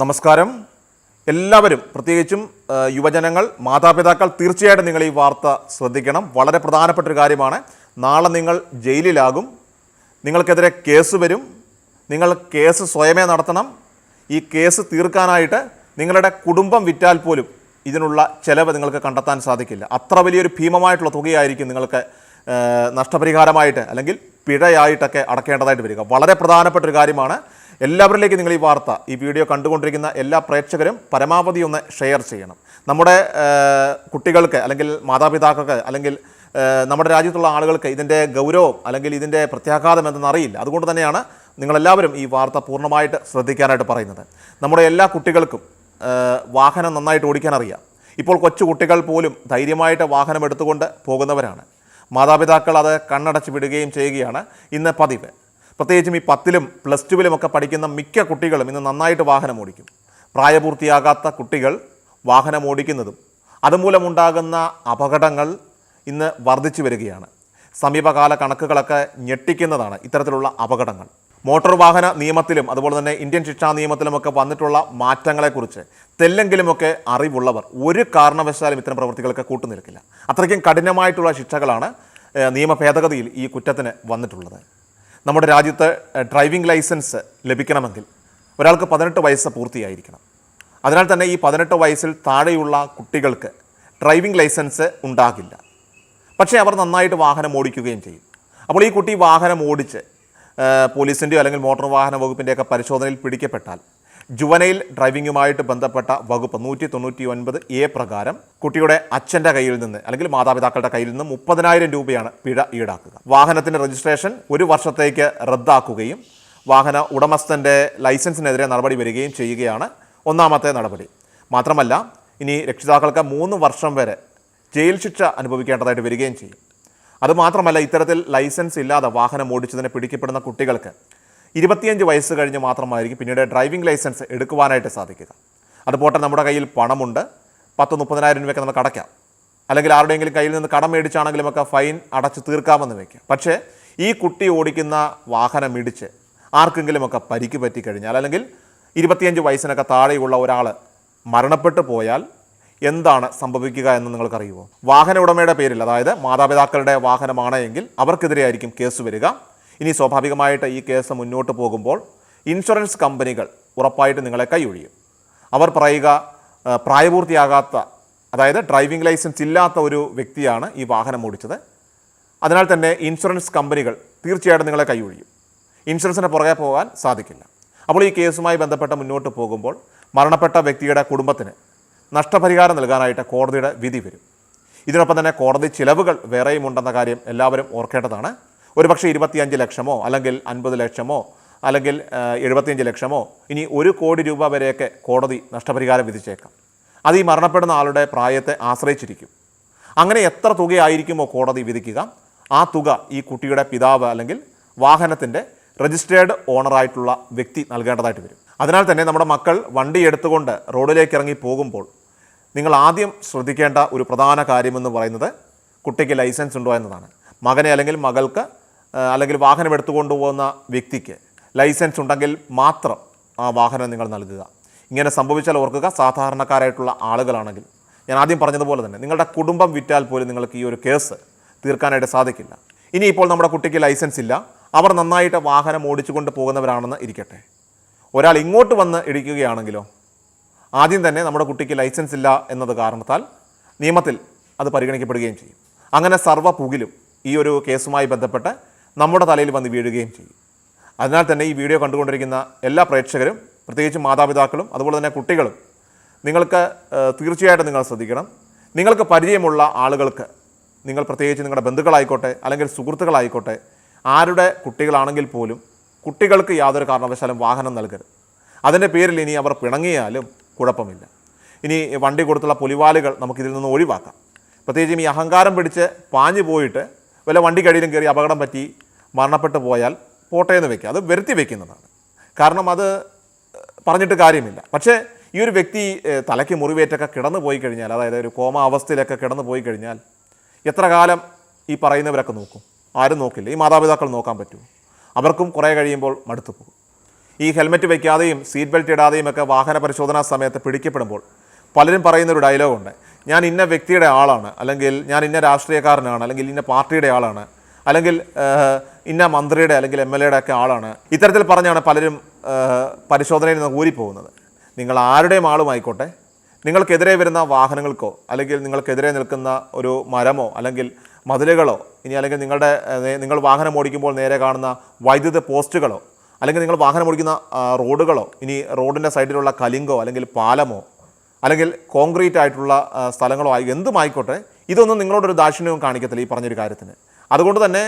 നമസ്കാരം. എല്ലാവരും പ്രത്യേകിച്ചും യുവജനങ്ങൾ മാതാപിതാക്കൾ തീർച്ചയായിട്ടും നിങ്ങൾ ഈ വാർത്ത ശ്രദ്ധിക്കണം. വളരെ പ്രധാനപ്പെട്ട ഒരു കാര്യമാണ്. നാളെ നിങ്ങൾ ജയിലിലാകും. നിങ്ങൾക്കെതിരെ കേസ് വരും. നിങ്ങൾ കേസ് സ്വയമേ നടത്തണം. ഈ കേസ് തീർക്കാനായിട്ട് നിങ്ങളുടെ കുടുംബം വിറ്റാൽ പോലും ഇതിനുള്ള ചെലവ് നിങ്ങൾക്ക് കണ്ടെത്താൻ സാധിക്കില്ല. അത്ര വലിയൊരു ഭീമമായിട്ടുള്ള തുകയായിരിക്കും നിങ്ങൾക്ക് നഷ്ടപരിഹാരമായിട്ട് അല്ലെങ്കിൽ പിഴയായിട്ടൊക്കെ അടക്കേണ്ടതായിട്ട് വരിക. വളരെ പ്രധാനപ്പെട്ട ഒരു കാര്യമാണ്. എല്ലാവരിലേക്കും നിങ്ങൾ ഈ വാർത്ത ഈ വീഡിയോ കണ്ടുകൊണ്ടിരിക്കുന്ന എല്ലാ പ്രേക്ഷകരും പരമാവധി ഒന്ന് ഷെയർ ചെയ്യണം. നമ്മുടെ കുട്ടികൾക്ക് അല്ലെങ്കിൽ മാതാപിതാക്കൾക്ക് അല്ലെങ്കിൽ നമ്മുടെ രാജ്യത്തുള്ള ആളുകൾക്ക് ഇതിന്റെ ഗൗരവം അല്ലെങ്കിൽ ഇതിന്റെ പ്രത്യാഘാതം എന്തെന്ന് അറിയില്ല. അതുകൊണ്ട് തന്നെയാണ് നിങ്ങളെല്ലാവരും ഈ വാർത്ത പൂർണമായിട്ട് ശ്രദ്ധിക്കാനായിട്ട് പറയുന്നത്. നമ്മുടെ എല്ലാ കുട്ടികൾക്കും വാഹനം നന്നായിട്ട് ഓടിക്കാൻ അറിയാം. ഇപ്പോൾ കൊച്ചു കുട്ടികൾ പോലും ധൈര്യമായിട്ട് വാഹനം എടുത്തുകൊണ്ട് പോകുന്നവരാണ്. മാതാപിതാക്കൾ അത് കണ്ണടച്ച് വിടുകയും ചെയ്യുകയാണ്. ഇന്ന് പതിവ്. പ്രത്യേകിച്ചും ഈ പത്തിലും പ്ലസ് ടുവിലുമൊക്കെ പഠിക്കുന്ന മിക്ക കുട്ടികളും ഇന്ന് നന്നായിട്ട് വാഹനം ഓടിക്കും. പ്രായപൂർത്തിയാകാത്ത കുട്ടികൾ വാഹനം ഓടിക്കുന്നതും അതുമൂലമുണ്ടാകുന്ന അപകടങ്ങൾ ഇന്ന് വർദ്ധിച്ചു വരികയാണ്. സമീപകാല കണക്കുകളൊക്കെ ഞെട്ടിക്കുന്നതാണ് ഇത്തരത്തിലുള്ള അപകടങ്ങൾ. മോട്ടോർ വാഹന നിയമത്തിലും അതുപോലെ തന്നെ ഇന്ത്യൻ ശിക്ഷാ നിയമത്തിലുമൊക്കെ വന്നിട്ടുള്ള മാറ്റങ്ങളെക്കുറിച്ച് തെല്ലെങ്കിലുമൊക്കെ അറിവുള്ളവർ ഒരു കാരണവശാലും ഇത്തരം പ്രവൃത്തികളൊക്കെ കൂട്ടുനിൽക്കില്ല. അത്രയ്ക്കും കഠിനമായിട്ടുള്ള ശിക്ഷകളാണ് നിയമ ഭേദഗതിയിൽ ഈ കുറ്റത്തിന് വന്നിട്ടുള്ളത്. നമ്മുടെ രാജ്യത്ത് ഡ്രൈവിംഗ് ലൈസൻസ് ലഭിക്കണമെങ്കിൽ ഒരാൾക്ക് പതിനെട്ട് വയസ്സ് പൂർത്തിയായിരിക്കണം. അതിനാൽ തന്നെ ഈ പതിനെട്ട് വയസ്സിൽ താഴെയുള്ള കുട്ടികൾക്ക് ഡ്രൈവിംഗ് ലൈസൻസ് ഉണ്ടാകില്ല. പക്ഷേ അവർ നന്നായിട്ട് വാഹനം ഓടിക്കുകയും ചെയ്യും. അപ്പോൾ ഈ കുട്ടി വാഹനം ഓടിച്ച് പോലീസിന്റെയോ അല്ലെങ്കിൽ മോട്ടോർ വാഹന വകുപ്പിന്റെയൊക്കെ പരിശോധനയിൽ പിടിക്കപ്പെട്ടാൽ ജുവനൈൽ ഡ്രൈവിംഗുമായിട്ട് ബന്ധപ്പെട്ട വകുപ്പ് നൂറ്റി തൊണ്ണൂറ്റി ഒൻപത് എ പ്രകാരം കുട്ടിയുടെ അച്ഛന്റെ കയ്യിൽ നിന്ന് അല്ലെങ്കിൽ മാതാപിതാക്കളുടെ കയ്യിൽ നിന്ന് മുപ്പതിനായിരം രൂപയാണ് പിഴ ഈടാക്കുക. വാഹനത്തിന്റെ രജിസ്ട്രേഷൻ ഒരു വർഷത്തേക്ക് റദ്ദാക്കുകയും വാഹന ഉടമസ്ഥന്റെ ലൈസൻസിനെതിരെ നടപടി വരികയും ചെയ്യുകയാണ് ഒന്നാമത്തെ നടപടി. മാത്രമല്ല ഇനി രക്ഷിതാക്കൾക്ക് മൂന്ന് വർഷം വരെ ജയിൽ ശിക്ഷ അനുഭവിക്കേണ്ടതായിട്ട് വരികയും ചെയ്യും. അതുമാത്രമല്ല ഇത്തരത്തിൽ ലൈസൻസ് ഇല്ലാതെ വാഹനം ഓടിച്ചതിന് പിടിക്കപ്പെടുന്ന കുട്ടികൾക്ക് ഇരുപത്തിയഞ്ച് വയസ്സ് കഴിഞ്ഞ് മാത്രമായിരിക്കും പിന്നീട് ഡ്രൈവിംഗ് ലൈസൻസ് എടുക്കുവാനായിട്ട് സാധിക്കുക. അതുപോലെ നമ്മുടെ കയ്യിൽ പണമുണ്ട്. പത്ത് മുപ്പതിനായിരം രൂപയൊക്കെ നമുക്ക് അടയ്ക്കാം. അല്ലെങ്കിൽ ആരുടെയെങ്കിലും കയ്യിൽ നിന്ന് കടം മേടിച്ചാണെങ്കിലും ഒക്കെ ഫൈൻ അടച്ച് തീർക്കാമെന്ന് വയ്ക്കാം. പക്ഷേ ഈ കുട്ടി ഓടിക്കുന്ന വാഹനം ഇടിച്ച് ആർക്കെങ്കിലുമൊക്കെ പരിക്ക് പറ്റിക്കഴിഞ്ഞാൽ അല്ലെങ്കിൽ ഇരുപത്തിയഞ്ച് വയസ്സിനൊക്കെ താഴെയുള്ള ഒരാൾ മരണപ്പെട്ടു പോയാൽ എന്താണ് സംഭവിക്കുക എന്ന് നിങ്ങൾക്കറിയുമോ? വാഹന ഉടമയുടെ പേരിൽ അതായത് മാതാപിതാക്കളുടെ വാഹനമാണ് എങ്കിൽ അവർക്കെതിരെയായിരിക്കും കേസ് വരിക. ഇനി സ്വാഭാവികമായിട്ട് ഈ കേസ് മുന്നോട്ട് പോകുമ്പോൾ ഇൻഷുറൻസ് കമ്പനികൾ ഉറപ്പായിട്ട് നിങ്ങളെ കൈയൊഴിയും. അവർ പറയുക പ്രായപൂർത്തിയാകാത്ത അതായത് ഡ്രൈവിംഗ് ലൈസൻസ് ഇല്ലാത്ത ഒരു വ്യക്തിയാണ് ഈ വാഹനം ഓടിച്ചത്. അതിനാൽ തന്നെ ഇൻഷുറൻസ് കമ്പനികൾ തീർച്ചയായിട്ടും നിങ്ങളെ കൈയൊഴിയും. ഇൻഷുറൻസിന് പുറകെ പോകാൻ സാധിക്കില്ല. അപ്പോൾ ഈ കേസുമായി ബന്ധപ്പെട്ട് മുന്നോട്ട് പോകുമ്പോൾ മരണപ്പെട്ട വ്യക്തിയുടെ കുടുംബത്തിന് നഷ്ടപരിഹാരം നൽകാനായിട്ട് കോടതിയുടെ വിധി വരും. ഇതിനൊപ്പം തന്നെ കോടതി ചിലവുകൾ വേറെയും ഉണ്ടെന്ന കാര്യം എല്ലാവരും ഓർക്കേണ്ടതാണ്. ഒരുപക്ഷെ ഇരുപത്തിയഞ്ച് ലക്ഷമോ അല്ലെങ്കിൽ അൻപത് ലക്ഷമോ അല്ലെങ്കിൽ എഴുപത്തിയഞ്ച് ലക്ഷമോ ഇനി ഒരു കോടി രൂപ വരെയൊക്കെ കോടതി നഷ്ടപരിഹാരം വിധിച്ചേക്കാം. അത് ഈ മരണപ്പെടുന്ന ആളുടെ പ്രായത്തെ ആശ്രയിച്ചിരിക്കും. അങ്ങനെ എത്ര തുകയായിരിക്കുമോ കോടതി വിധിക്കുക? ആ തുക ഈ കുട്ടിയുടെ പിതാവ് അല്ലെങ്കിൽ വാഹനത്തിന്റെ രജിസ്റ്റേർഡ് ഓണറായിട്ടുള്ള വ്യക്തി നൽകേണ്ടതായിട്ട് വരും. അതിനാൽ തന്നെ നമ്മുടെ മക്കൾ വണ്ടി എടുത്തുകൊണ്ട് റോഡിലേക്ക് ഇറങ്ങി പോകുമ്പോൾ നിങ്ങൾ ആദ്യം ശ്രദ്ധിക്കേണ്ട ഒരു പ്രധാന കാര്യമെന്ന് പറയുന്നത് കുട്ടിക്ക് ലൈസൻസ് ഉണ്ടോ എന്നതാണ്. മകനെ അല്ലെങ്കിൽ മകൾക്ക് അല്ലെങ്കിൽ വാഹനം എടുത്തുകൊണ്ടു പോകുന്ന വ്യക്തിക്ക് ലൈസൻസ് ഉണ്ടെങ്കിൽ മാത്രം ആ വാഹനം നിങ്ങൾ നൽകുക. ഇങ്ങനെ സംഭവിച്ചാൽ ഓർക്കുക സാധാരണക്കാരായിട്ടുള്ള ആളുകളാണെങ്കിൽ ഞാൻ ആദ്യം പറഞ്ഞതുപോലെ തന്നെ നിങ്ങളുടെ കുടുംബം വിറ്റാൽ പോലും നിങ്ങൾക്ക് ഈ ഒരു കേസ് തീർക്കാനായിട്ട് സാധിക്കില്ല. ഇനിയിപ്പോൾ നമ്മുടെ കുട്ടിക്ക് ലൈസൻസ് ഇല്ല. അവർ നന്നായിട്ട് വാഹനം ഓടിച്ചുകൊണ്ട് പോകുന്നവരാണെന്ന് ഇരിക്കട്ടെ. ഒരാൾ ഇങ്ങോട്ട് വന്ന് ഇടിക്കുകയാണെങ്കിലോ ആദ്യം തന്നെ നമ്മുടെ കുട്ടിക്ക് ലൈസൻസ് ഇല്ല എന്നത് കാരണത്താൽ നിയമത്തിൽ അത് പരിഗണിക്കപ്പെടുകയും ചെയ്യും. അങ്ങനെ സർവ പുകിലും ഈ ഒരു കേസുമായി ബന്ധപ്പെട്ട് നമ്മുടെ തലയിൽ വന്ന് വീഴുകയും ചെയ്യും. അതിനാൽ തന്നെ ഈ വീഡിയോ കണ്ടുകൊണ്ടിരിക്കുന്ന എല്ലാ പ്രേക്ഷകരും പ്രത്യേകിച്ച് മാതാപിതാക്കളും അതുപോലെ തന്നെ കുട്ടികളും നിങ്ങൾക്ക് തീർച്ചയായിട്ടും നിങ്ങൾ ശ്രദ്ധിക്കണം. നിങ്ങൾക്ക് പരിചയമുള്ള ആളുകൾക്ക് നിങ്ങൾ പ്രത്യേകിച്ച് നിങ്ങളുടെ ബന്ധുക്കളായിക്കോട്ടെ അല്ലെങ്കിൽ സുഹൃത്തുക്കളായിക്കോട്ടെ ആരുടെ കുട്ടികളാണെങ്കിൽ പോലും കുട്ടികൾക്ക് യാതൊരു കാരണവശാലും വാഹനം നൽകരുത്. അതിന്റെ പേരിൽ ഇനി അവർ പിണങ്ങിയാലും കുഴപ്പമില്ല. ഇനി വണ്ടി കൊടുത്തുള്ള പുലിവാലുകൾ നമുക്കിതിൽ നിന്ന് ഒഴിവാക്കാം. പ്രത്യേകിച്ചും ഈ അഹങ്കാരം പിടിച്ച് പാഞ്ഞു പോയിട്ട് വല്ല വണ്ടി കഴിയിലും കയറി അപകടം പറ്റി മരണപ്പെട്ടു പോയാൽ പോട്ടെ എന്ന് വെക്കുക. അത് വരുത്തി വെക്കുന്നതാണ്. കാരണം അത് പറഞ്ഞിട്ട് കാര്യമില്ല. പക്ഷേ ഈ ഒരു വ്യക്തി തലയ്ക്ക് മുറിവേറ്റൊക്കെ കിടന്നു പോയി കഴിഞ്ഞാൽ അതായത് ഒരു കോമ അവസ്ഥയിലൊക്കെ കിടന്നു പോയി കഴിഞ്ഞാൽ എത്ര കാലം ഈ പറയുന്നവരൊക്കെ നോക്കും? ആരും നോക്കില്ല. ഈ മാതാപിതാക്കൾ നോക്കാൻ പറ്റുമോ? അവർക്കും കുറേ കഴിയുമ്പോൾ മടുത്തു പോകും. ഈ ഹെൽമെറ്റ് വയ്ക്കാതെയും സീറ്റ് ബെൽറ്റ് ഇടാതെയും ഒക്കെ വാഹന പരിശോധനാ സമയത്ത് പിടിക്കപ്പെടുമ്പോൾ പലരും പറയുന്ന ഒരു ഡയലോഗുണ്ട്. ഞാൻ ഇന്ന വ്യക്തിയുടെ ആളാണ്. അല്ലെങ്കിൽ ഞാൻ ഇന്ന രാഷ്ട്രീയക്കാരനാണ്. അല്ലെങ്കിൽ ഇന്ന പാർട്ടിയുടെ ആളാണ്. അല്ലെങ്കിൽ ഇന്ന മന്ത്രിയുടെ അല്ലെങ്കിൽ എം എൽ എയുടെ ഒക്കെ ആളാണ്. ഇത്തരത്തിൽ പറഞ്ഞാണ് പലരും പരിശോധനയിൽ നിന്ന് ഊരിപ്പോകുന്നത്. നിങ്ങൾ ആരുടെയും ആളുമായിക്കോട്ടെ. നിങ്ങൾക്കെതിരെ വരുന്ന വാഹനങ്ങൾക്കോ അല്ലെങ്കിൽ നിങ്ങൾക്കെതിരെ നിൽക്കുന്ന ഒരു മരമോ അല്ലെങ്കിൽ മതിലുകളോ ഇനി അല്ലെങ്കിൽ നിങ്ങളുടെ നിങ്ങൾ വാഹനം ഓടിക്കുമ്പോൾ നേരെ കാണുന്ന വൈദ്യുത പോസ്റ്റുകളോ അല്ലെങ്കിൽ നിങ്ങൾ വാഹനം ഓടിക്കുന്ന റോഡുകളോ ഇനി റോഡിന്റെ സൈഡിലുള്ള കലിങ്കോ അല്ലെങ്കിൽ പാലമോ അല്ലെങ്കിൽ കോൺക്രീറ്റ് ആയിട്ടുള്ള സ്ഥലങ്ങളോ ആയി എന്തുമായിക്കോട്ടെ ഇതൊന്നും നിങ്ങളോടൊരു ദാക്ഷിണ്യവും കാണിക്കത്തില്ല ഈ പറഞ്ഞൊരു കാര്യത്തിന്. അതുകൊണ്ട് തന്നെ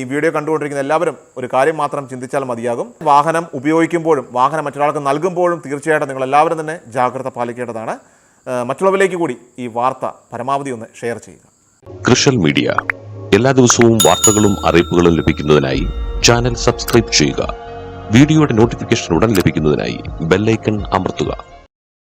ഈ വീഡിയോ കണ്ടുകൊണ്ടിരിക്കുന്ന എല്ലാവരും ഒരു കാര്യം മാത്രം ചിന്തിച്ചാൽ മതിയാകും. വാഹനം ഉപയോഗിക്കുമ്പോഴും വാഹനം മറ്റൊരാൾക്ക് നൽകുമ്പോഴും തീർച്ചയായിട്ടും നിങ്ങൾ എല്ലാവരും തന്നെ ജാഗ്രത പാലിക്കേണ്ടതാണ്. മറ്റുള്ളവരിലേക്ക് കൂടി ഈ വാർത്ത പരമാവധി ഒന്ന് ഷെയർ ചെയ്യുക. കൃഷൽ മീഡിയ. എല്ലാ ദിവസവും വാർത്തകളും അറിയിപ്പുകളും ലഭിക്കുന്നതിനായി ചാനൽ സബ്സ്ക്രൈബ് ചെയ്യുക. വീഡിയോയുടെ നോട്ടിഫിക്കേഷൻ ഉടൻ ലഭിക്കുന്നതിനായി ബെല്ലൈക്കൺ അമർത്തുക.